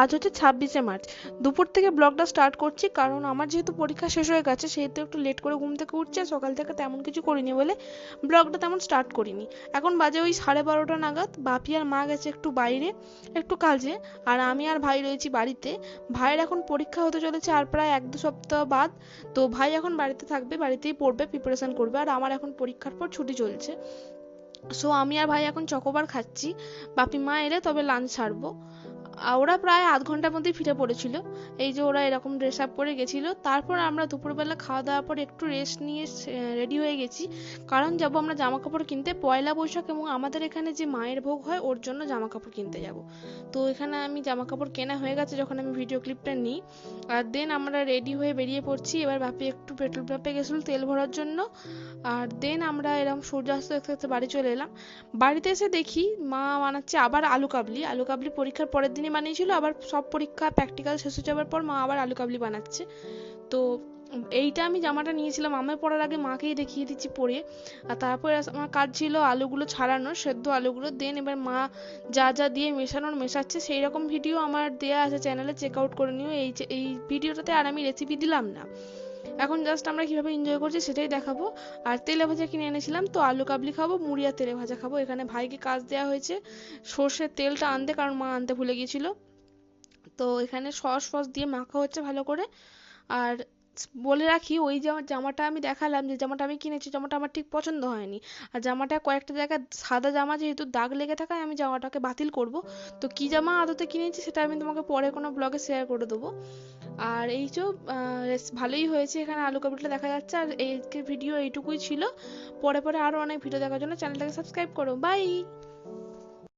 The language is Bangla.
আজ হচ্ছে ছাব্বিশে মার্চ। দুপুর থেকে ব্লগটা স্টার্ট করছি, কারণ আমার যেহেতু পরীক্ষা শেষ হয়ে গেছে, সেহেতু একটু লেট করে ঘুম থেকে উঠছে সকাল থেকে তেমন কিছু করিনি বলে ব্লগটা তেমন স্টার্ট করিনি। এখন বাজে ওই সাড়ে বারোটা নাগাদ, বাপি আর মা গেছে একটু বাইরে, একটু কাজে, আর আমি আর ভাই রয়েছি বাড়িতে। ভাইয়ের এখন পরীক্ষা হতে চলেছে আর প্রায় এক দু সপ্তাহ বাদ, তো ভাই এখন বাড়িতে থাকবে, বাড়িতেই পড়বে প্রিপারেশন করবে, আর আমার এখন পরীক্ষার পর ছুটি চলছে। সো আমি আর ভাই এখন চকোবার খাচ্ছি, বাপি মা এলে তবে লাঞ্চ ছাড়বো। ওরা প্রায় আধ ঘণ্টার মধ্যেই ফিরে পড়েছিল। এই যে ওরা এরকম ড্রেস আপ করে গেছিল, তারপর আমরা দুপুরবেলা খাওয়া দাওয়ার পর একটু রেস্ট নিয়ে রেডি হয়ে গেছি। কারণ যাব আমরা জামা কাপড় কিনতে, পয়লা বৈশাখ এবং আমাদের এখানে যে মায়ের ভোগ হয়, ওর জন্য জামা কাপড় কিনতে যাব। তো এখানে আমি জামা কাপড় কেনা হয়ে গেছে যখন আমি ভিডিও ক্লিপটা নিই। আর দেন আমরা রেডি হয়ে বেরিয়ে পড়ছি। এবার বাপি একটু পেট্রোল পাম্পে গেছিল তেল ভরার জন্য। আর দেন আমরা এরকম সূর্যাস্ত দেখতে দেখতে বাড়ি চলে এলাম। বাড়িতে এসে দেখি মা বানাচ্ছে আবার আলু কাবলি। আলু কাবলি পরীক্ষার পরের দিনই বানিয়েছিল, আবার সব পরীক্ষা প্র্যাকটিক্যাল শেষ হয়ে যাওয়ার পর মা আবার আলু কাবলি বানাচ্ছে। তো এইটা আমি জামাটা নিয়েছিলাম আমার পরার আগে মাকেই দেখিয়ে দিচ্ছি পরে। আর তারপরে আমার কাজ ছিল আলুগুলো ছাড়ানোর, সেদ্ধ আলুগুলো দেন এবার মা যা যা দিয়ে মেশানোর মেশাচ্ছে সেই রকম ভিডিও আমার দেয়া আছে চ্যানেলে চেক আউট করে নিও। এই এই ভিডিওটাতে আর আমি রেসিপি দিলাম না। এখন জাস্ট আমরা কীভাবে এনজয় করছি সেটাই দেখাবো। আর তেলে ভাজা কিনে এনেছিলাম, তো আলু কাবলি খাব, মুড়ি আর তেলে ভাজা খাব। এখানে ভাইকে কাজ দেওয়া হয়েছে, সর্ষের তেলটা আনতে, কারণ মা আনতে ভুলে গিয়েছিল। তো এখানে সস ফস দিয়ে মাখা হচ্ছে ভালো করে। আর বলে রাখি, ওই জামাটা আমি দেখালাম, যে জামাটা আমি কিনেছি, জামাটা আমার ঠিক পছন্দ হয়নি। আর জামাটা কয়েকটা জায়গায় সাদা জামা যেহেতু দাগ লেগে থাকায় আমি জামাটাকে বাতিল করব। তো কি জামা আদতে কিনেছি সেটা আমি তোমাকে পরে কোনো ব্লগে শেয়ার করে দেবো। আর এই যে ভালোই হয়েছে এখানে আলু কাবুটা দেখা যাচ্ছে, আর এই ভিডিও এইটুকুই ছিল। পরে পরে আরও অনেক ভিডিও দেখার জন্য চ্যানেলটাকে সাবস্ক্রাইব করো। বাই!